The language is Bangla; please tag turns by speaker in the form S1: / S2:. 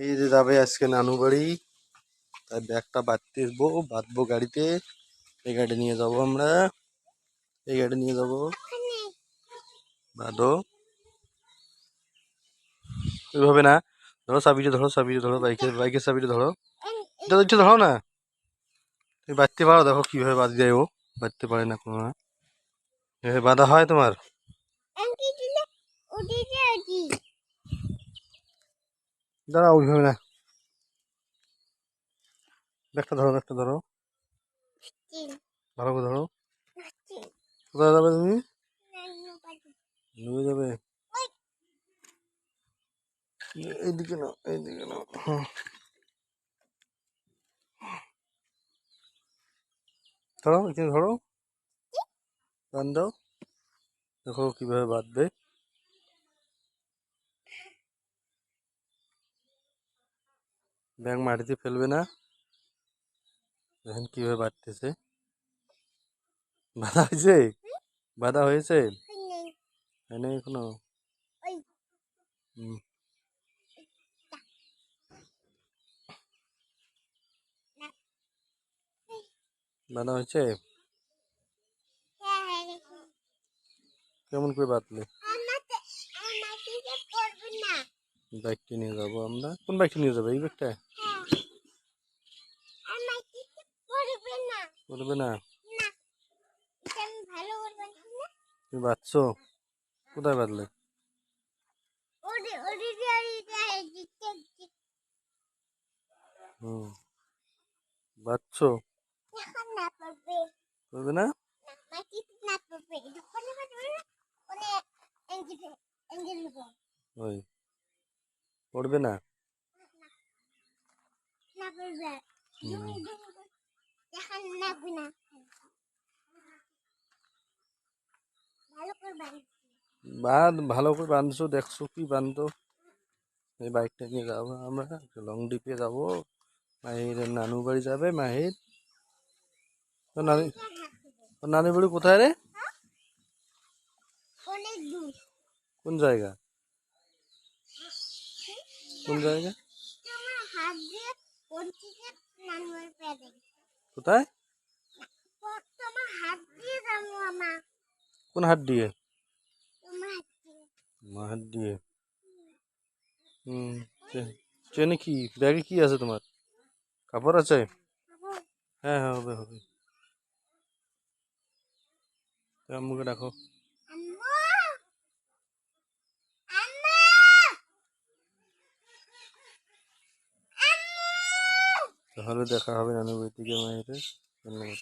S1: এই যে যাবে আজকে নানু বাড়ি তাই ব্যাগটা বাঁধতে আসব বাঁধবো গাড়িতে। এই গাড়ি নিয়ে যাব আমরা। এই গাড়ি নিয়ে যাব। বাঁধো। ওইভাবে না, ধরো চাবিটা ধরো চাবিটা ধরো, বাইকের বাইকের চাবিটা ধরো। এটা একটু ধরো না? তুমি বাঁধতে পারো, দেখো কীভাবে বাঁধ যায় ও। বাঁধতে পারে না কোনো না। বাঁধা হয় তোমার? দাঁড়া ওইভাবে না। ব্যাগটা ধরো ব্যাগটা ধরো। ভালো করে ধরো। কোথায় যাবে তুমি? ডুবে যাবে এইদিকে না এইদিকে না ধরো এখানে ধরো। বান দাও। দেখো কীভাবে বাঁধবে। ব্যাগ মাটিতে ফেলবে না। দেখেন কীভাবে বাঁধতেছে বাধা হয়েছে? বাধা হয়েছে? হয় না এখনও। বাধা হয়েছে? কেমন করে বাঁধলে? বাইকটি নিয়ে যাব আমরা। কোন বাইকটি নিয়ে যাব? এই বাইকটা? করবে না তুমি বাঁধছো কোথায় বাঁধলে হুম বাঁধছো করবে না ওই পড়বে না বাঁধ। ভালো করে বাঁধছো দেখছ কি বাঁধতো এই বাইকটা নিয়ে যাব আমরা লং ডিপে যাব। মাহির নানু বাড়ি যাবে মাহির। তোর নানি নানি বাড়ি কোথায় রে? কোন জায়গা? কোন জায়গা?
S2: হাত দিয়ে
S1: কোথায়?
S2: কোন হাত দিয়ে? হাত দিয়ে।
S1: হুম চেনে কি ব্যাগে কি আছে তোমার? কাপড় আছে? হ্যাঁ হ্যাঁ হবে হবে। আম্মুকে ডাকো। তাহলে দেখা হবে থেকে মায়ের ধন্যবাদ